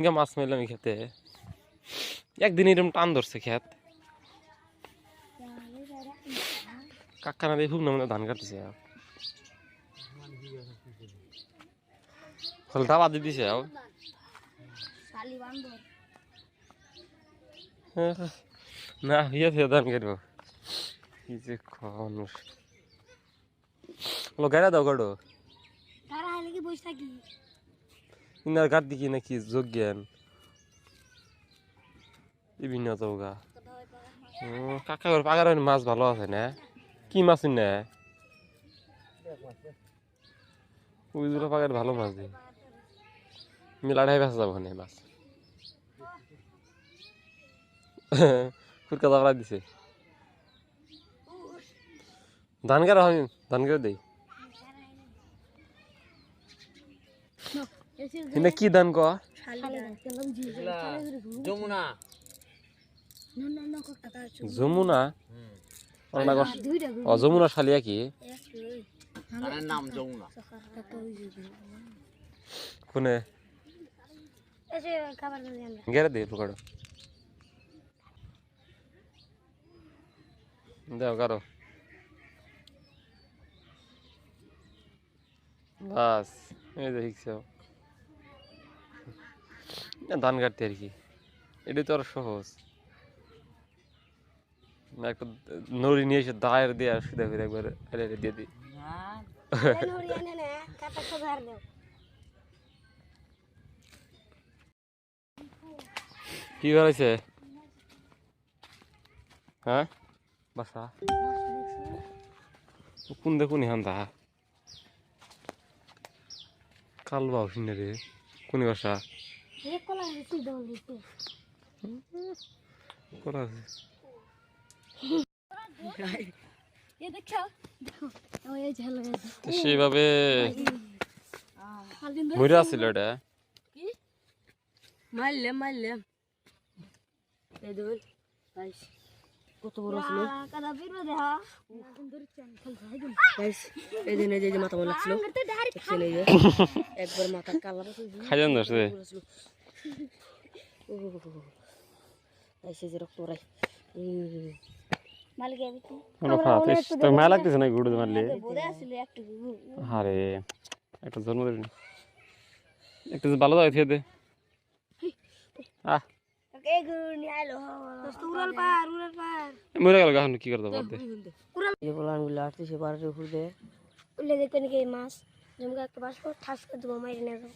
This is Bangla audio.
ইঙ্গা মাছ মারলাম এই খেতে। একদিন এরকম টান ধরছে খেত। কাকা না দেখুক না মানে ধান কাটতেছে ফলে দাবা দিয়ে দিছে না ফিয়া ধান কাটবো। কি যে মানুষ গাড়া দাও বসে থাকি? ইনার গাত দিকি নাকি যোগ্যান বিভিন্ন চৌগা কাকা ঘর পাগার মাছ ভালো আছে না? কি মাছ না দুটো পাগার ভালো মাছ দিই মিলাড়াই বেসা যাব না মাছ। ফুরকা দাবড়া দিছে। ধান কেরা আমি ধান কেটে দেই কিন্তু কি দান জি যমুনা। যমুনা? যমুনা। শালিয়া কি? নাম যমুনা। কোনে? গেরে দে পকড়ো দাও কারও বাস এই যে শিখছো ধান কাটতে আর কি। এটাই তো আর সহজ। একটা নড়ি নিয়ে এসে দায়ের দিয়ে সুদা করে একবার এরে দিয়ে দিই। কি বেড়াইছে হ্যাঁ? বাসা? কোন দেখুন হান দা কাল বাউ সিনে রে, কোন বাসা। করা আছে সেইভাবে মরে আছিল এটা। মারলাম মারলাম। এই দেখুন গাইস কত বড় ছিল। এই যে মাথা লাগছিল। করতে একবার মাথা কালা খাইজান ধরছে গাইস এই যে রক্ত রাই মালিক আমি তো। কোনো খাত তো মায়া লাগতেছে না গুড় মারলে? একটু আরে একটা জন্মদিন একটু ভালো দাও দে। আহ। কে গুড় নিয়ে আইলো উড়াল পার উড়াল পার। মরে গেল গাহন কি করে দেবো এই যে বলানগুলো উল্লে দেখবেন কি মাছ? জমকে একটা বাস ঠাস করে দেবো মাইরে নিয়ে যাব